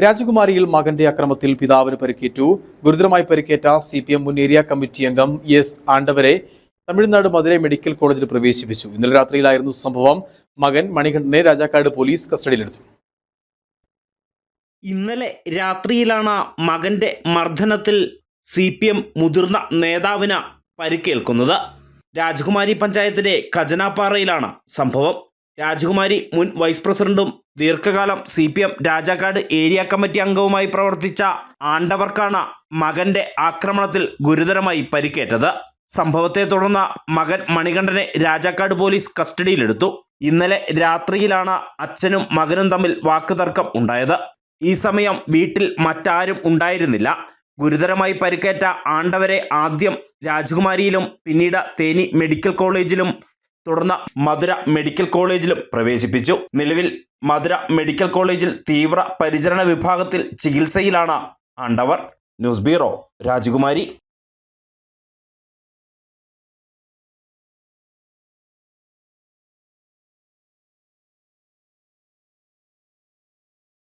രാജകുമാരിയിൽ മകന്റെ അക്രമത്തിൽ പിതാവിന് പരിക്കേറ്റു. ഗുരുതരമായി പരിക്കേറ്റ സി പി എം മുൻ ഏരിയ കമ്മിറ്റി അംഗം എസ് ആണ്ടവരെ തമിഴ്നാട് മധുരൈ മെഡിക്കൽ കോളേജിൽ പ്രവേശിപ്പിച്ചു. ഇന്നലെ രാത്രിയിലായിരുന്നു സംഭവം. മകൻ മണികണ്ഠനെ രാജാക്കാട് പോലീസ് കസ്റ്റഡിയിലെടുത്തു. ഇന്നലെ രാത്രിയിലാണ് മകന്റെ മർദ്ദനത്തിൽ സി പി എം മുതിർന്ന നേതാവിന് പരിക്കേൽക്കുന്നത്. രാജകുമാരി പഞ്ചായത്തിലെ ഖജനാപ്പാറയിലാണ് സംഭവം. രാജകുമാരി മുൻ വൈസ് പ്രസിഡന്റും ദീർഘകാലം C P M Rajakkad area committee അംഗവുമായി പ്രവർത്തിച്ച ആണ്ടവർക്കാണ് മകന്റെ ആക്രമണത്തിൽ ഗുരുതരമായി പരിക്കേറ്റത്. സംഭവത്തെ തുടർന്ന് മകൻ മണികണ്ഠനെ രാജാക്കാട് പോലീസ് കസ്റ്റഡിയിലെടുത്തു. ഇന്നലെ രാത്രിയിലാണ് അച്ഛനും മകനും തമ്മിൽ വാക്കുതർക്കം ഉണ്ടായത്. ഈ സമയം വീട്ടിൽ മറ്റാരും ഉണ്ടായിരുന്നില്ല. ഗുരുതരമായി പരിക്കേറ്റ ആണ്ടവരെ ആദ്യം രാജകുമാരിയിലും പിന്നീട് തേനി മെഡിക്കൽ കോളേജിലും തുടർന്ന് മധുര മെഡിക്കൽ കോളേജിലും പ്രവേശിപ്പിച്ചു. നിലവിൽ മധുര മെഡിക്കൽ കോളേജിൽ തീവ്ര പരിചരണ വിഭാഗത്തിൽ ചികിത്സയിലാണ് ആണ്ടവർ. ന്യൂസ് ബ്യൂറോ രാജകുമാരി.